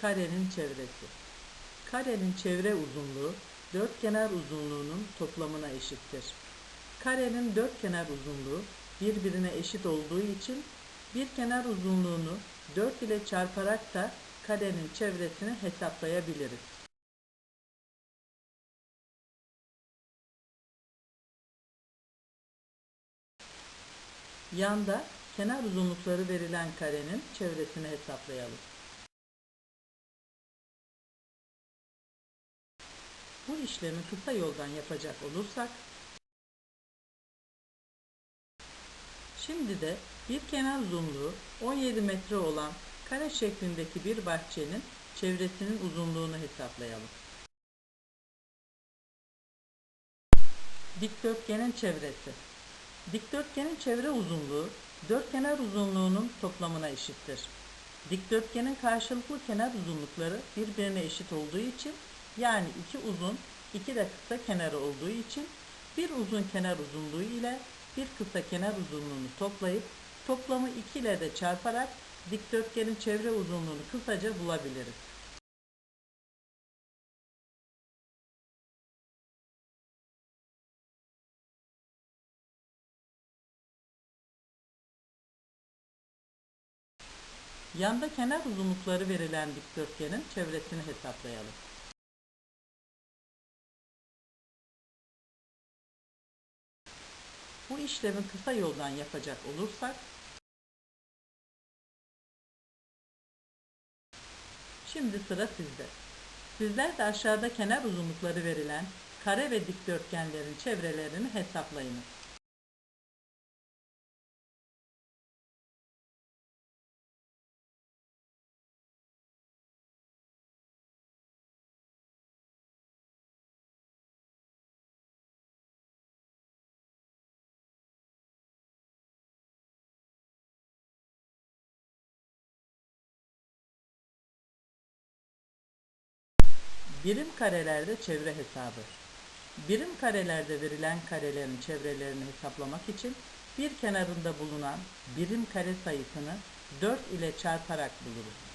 Karenin çevresi. Karenin çevre uzunluğu dörtkenar uzunluğunun toplamına eşittir. Karenin dörtkenar uzunluğu birbirine eşit olduğu için bir kenar uzunluğunu 4 ile çarparak da karenin çevresini hesaplayabiliriz. Yanda kenar uzunlukları verilen karenin çevresini hesaplayalım. Bu işlemi kısa yoldan yapacak olursak Şimdi de bir kenar uzunluğu 17 metre olan kare şeklindeki bir bahçenin çevresinin uzunluğunu hesaplayalım. Dikdörtgenin çevresi. Dikdörtgenin çevre uzunluğu dörtkenar uzunluğunun toplamına eşittir. Dikdörtgenin karşılıklı kenar uzunlukları birbirine eşit olduğu için yani iki uzun, iki de kısa kenarı olduğu için bir uzun kenar uzunluğu ile bir kısa kenar uzunluğunu toplayıp toplamı 2 ile de çarparak dikdörtgenin çevre uzunluğunu kısaca bulabiliriz. Yanda kenar uzunlukları verilen dikdörtgenin çevresini hesaplayalım. Bu işlemi kısa yoldan yapacak olursak Şimdi sıra sizde. Sizler de aşağıda kenar uzunlukları verilen kare ve dikdörtgenlerin çevrelerini hesaplayınız. Birim karelerde çevre hesabı. Birim karelerde verilen karelerin çevrelerini hesaplamak için bir kenarında bulunan birim kare sayısını 4 ile çarparak buluruz.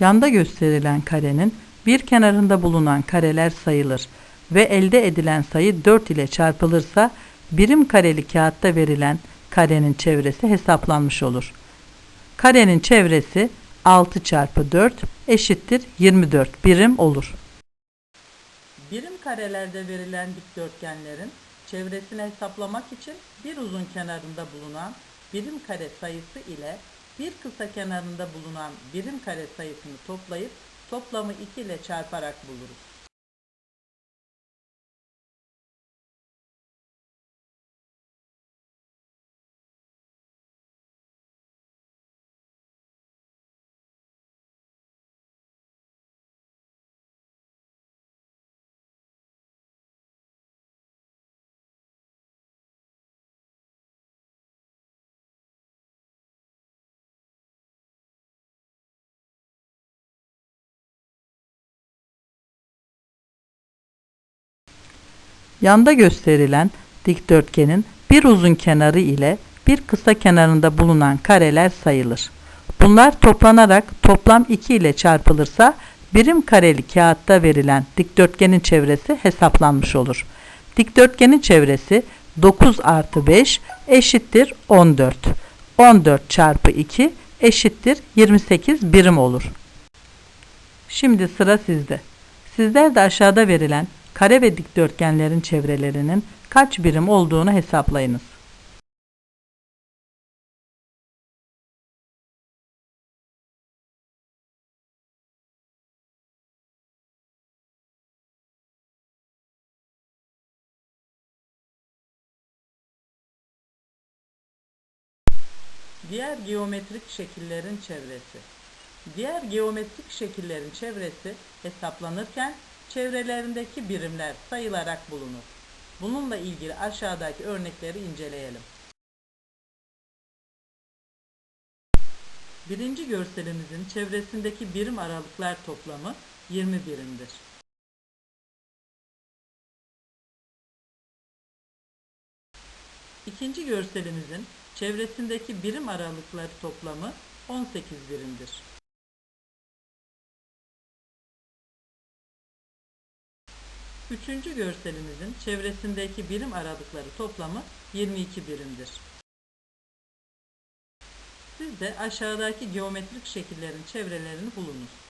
Yanda gösterilen karenin bir kenarında bulunan kareler sayılır ve elde edilen sayı 4 ile çarpılırsa birim kareli kağıtta verilen karenin çevresi hesaplanmış olur. Karenin çevresi 6 çarpı 4 eşittir 24 birim olur. Birim karelerde verilen dikdörtgenlerin çevresini hesaplamak için bir uzun kenarında bulunan birim kare sayısı ile bir kısa kenarında bulunan birim kare sayısını toplayıp toplamı 2 ile çarparak buluruz. Yanda gösterilen dikdörtgenin bir uzun kenarı ile bir kısa kenarında bulunan kareler sayılır. Bunlar toplanarak toplam 2 ile çarpılırsa birim kareli kağıtta verilen dikdörtgenin çevresi hesaplanmış olur. Dikdörtgenin çevresi 9 artı 5 eşittir 14. 14 çarpı 2 eşittir 28 birim olur. Şimdi sıra sizde. Sizler de aşağıda verilen kare ve dikdörtgenlerin çevrelerinin kaç birim olduğunu hesaplayınız. Diğer geometrik şekillerin çevresi. Diğer geometrik şekillerin çevresi hesaplanırken çevrelerindeki birimler sayılarak bulunur. Bununla ilgili aşağıdaki örnekleri inceleyelim. Birinci görselimizin çevresindeki birim aralıklar toplamı 20 birimdir. İkinci görselimizin çevresindeki birim aralıkları toplamı 18 birimdir. Üçüncü görselimizin çevresindeki birim aralıkları toplamı 22 birimdir. Siz de aşağıdaki geometrik şekillerin çevrelerini bulunuz.